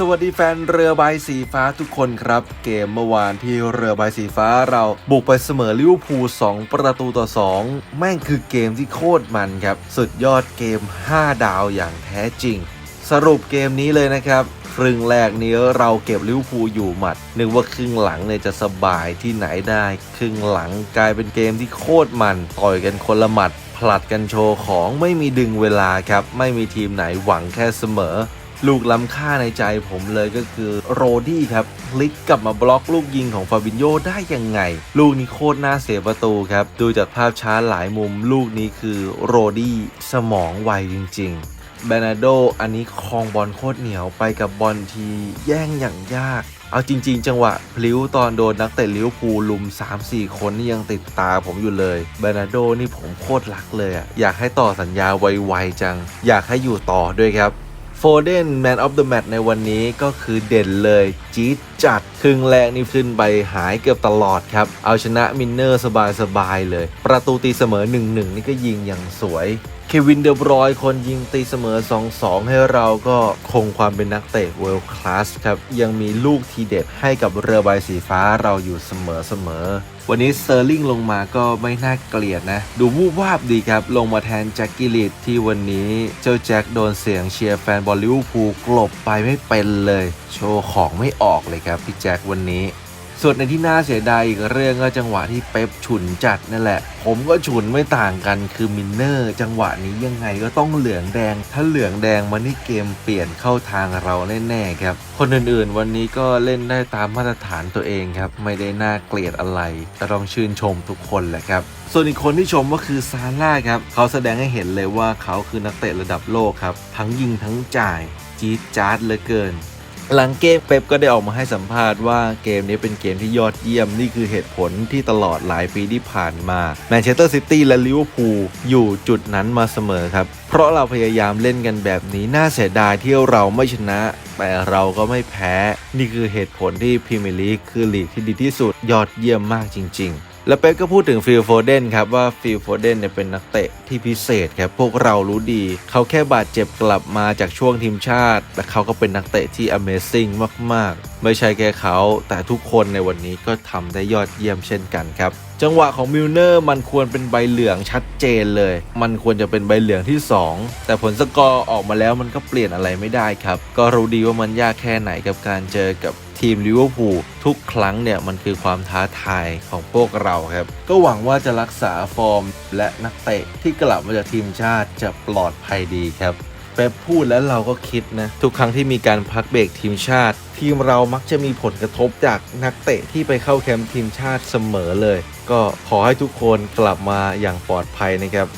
สวัสดีแฟนเรือใบสีฟ้าทุกคนครับ เกมเมื่อวานที่เรือใบสีฟ้าเราบุกไปเสมอลิเวอร์พูล2ประตูต่อ 2 แม่งคือเกมที่โคตรมันครับ สุดยอดเกม 5 ดาวอย่างแท้จริง สรุปเกมนี้เลยนะครับครึ่งแรกนี้เราเก็บลิเวอร์พูลอยู่หมัด นึกว่าครึ่งหลังเนี่ยจะสบายที่ไหนได้ ครึ่งหลังกลายเป็นเกมที่โคตรมันต่อยกันคนละหมัดผลัดกันโชว์ของไม่มีดึงเวลาครับ ไม่มีทีมไหนหวังแค่เสมอ ลูกล้ำค่าในใจผมเลยก็คือโรดี้ครับพลิกกลับมาบล็อกลูกยิงของฟาบินโยได้ยังไง ลูกนี้โคตรน่าเสียประตูครับ ดูจากภาพช้าหลายมุมลูกนี้คือโรดี้สมองไวจริงๆ เบนาโดอันนี้ครองบอลโคตรเหนียวไปกับบอลทีแย่งอย่างยากเอาจริง ๆ จังหวะพลิ้วตอนโดนนักเตะลิวพูลลุม 3-4 คนนี่ยังติดตาผมอยู่เลยเบนาโดนี่ผมโคตรรักเลยอะอยากให้ต่อสัญญาไวๆจัง อยากให้อยู่ต่อด้วยครับ โฟเดนแมนออฟเดอะแมตในวันนี้ก็คือเด่นเลย จี๊ดจัดครึ่งแรกนี่ขึ้นไปหายเกือบตลอดครับ เอาชนะมินเนอร์สบายๆเลย ประตูตีเสมอ 1-1 นี่ก็ยิงอย่างสวยเควินเดบรอยคนยิงตีเสมอ 2-2 ให้เราก็คงความเป็นนักเตะเวลคลาสครับ ยังมีลูกทีเด็ดให้กับเรือใบสีฟ้าเราอยู่เสมอๆวันนี้เตอร์ลิงลงมาก็ไม่น่าเกลียดนะ ดูวูบวาบดีครับ ลงมาแทนแจ็คกิลิตที่วันนี้เจ้าแจ็คโดนเสียงเชียร์แฟนบอลลิเวอร์พูลกลบไปไม่เป็นเลย โชว์ของไม่ออกเลยครับพี่แจ็ควันนี้ ส่วนในที่น่าเสียดายอีกเรื่องก็จังหวะที่เป๊ปฉุนจัดนั่นแหละ ผมก็ฉุนไม่ต่างกันคือมินเนอร์ จังหวะนี้ยังไงก็ต้องเหลืองแดง ถ้าเหลืองแดงมานี่เกมเปลี่ยนเข้าทางเราแน่ๆครับ คนอื่นๆ วันนี้ก็เล่นได้ตามมาตรฐานตัวเองครับ ไม่ได้น่าเกลียดอะไรแต่ต้องชื่นชมทุกคนแหละครับ ส่วนอีกคนที่ชมก็คือซาร่าครับเขาแสดงให้เห็นเลยว่าเขาคือนักเตะระดับโลกครับทั้งยิงทั้งจ่ายจี๊ดจ๊าดเหลือเกิน หลังเกมเป๊ปก็ได้ออกมาให้สัมภาษณ์ว่าเกมนี้เป็นเกมที่ยอดเยี่ยมนี่คือเหตุผลที่ตลอดหลายปีที่ผ่านมาแมนเชสเตอร์ซิตี้และลิเวอร์พูลอยู่จุดนั้นมาเสมอครับ เพราะเราพยายามเล่นกันแบบนี้น่าเสียดายที่เราไม่ชนะ แต่เราก็ไม่แพ้ นี่คือเหตุผลที่พรีเมียร์ลีกคือลีกที่ดีที่สุดยอดเยี่ยมมากจริง ๆ แล้วเป๊กก็พูดถึงฟิลโฟเดนครับว่าฟิลโฟเดนเนี่ยเป็นนักเตะที่พิเศษครับพวกเรารู้ดี เขาแค่บาดเจ็บกลับมาจากช่วงทีมชาติ แต่เขาก็เป็นนักเตะที่ Amazing มาก ๆ ไม่ใช่แค่เขา แต่ทุกคนในวันนี้ก็ทำได้ยอดเยี่ยมเช่นกันครับจังหวะของมิลเนอร์มันควรเป็นใบเหลืองชัดเจนเลย มันควรจะเป็นใบเหลืองที่ 2 แต่ผลสกอร์ออกมาแล้วมันก็เปลี่ยนอะไรไม่ได้ครับ ก็รู้ดีว่ามันยากแค่ไหนกับการเจอกับ ทีมลิเวอร์พูลทุกครั้งเนี่ยมันคือความท้าทายของพวกเราครับ ก็หวังว่าจะรักษาฟอร์ม และนักเตะที่กลับมาจากทีมชาติจะปลอดภัยดีครับเป๊ปพูดแล้วเราก็คิดนะ ทุกครั้งที่มีการพักเบรกทีมชาติ ทีมเรามักจะมีผลกระทบจากนักเตะที่ไปเข้าแคมป์ทีมชาติเสมอเลย ก็ขอให้ทุกคนกลับมาอย่างปลอดภัยนะครับ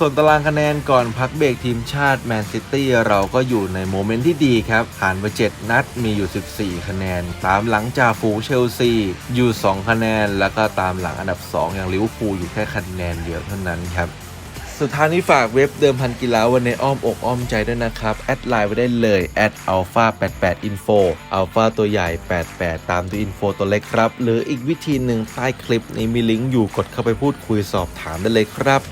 ส่วนตารางคะแนนก่อนพักเบรกทีมชาติแมนซิตี้เราก็อยู่ในโมเมนต์ที่ดีครับผ่านไป 7 นัดมีอยู่ 14 คะแนน ตามหลังจากฝูงเชลซีอยู่ 2 คะแนน แล้วก็ตามหลังอันดับ 2 อย่างลิเวอร์พูลอยู่แค่คะแนนเดียวเท่านั้นครับสุดท้ายนี้ฝากเว็บเดิมพันกีฬาวันในอ้อมอกอ้อมใจด้วยนะครับ แอดไลน์ไว้ได้เลยแอด alpha 88 info alpha ตัวใหญ่ 88 ตามด้วย info ตัวเล็กครับ หรืออีกวิธีหนึ่งใต้คลิปนี้มีลิงก์อยู่กดเข้าไปพูดคุยสอบถามได้เลยครับ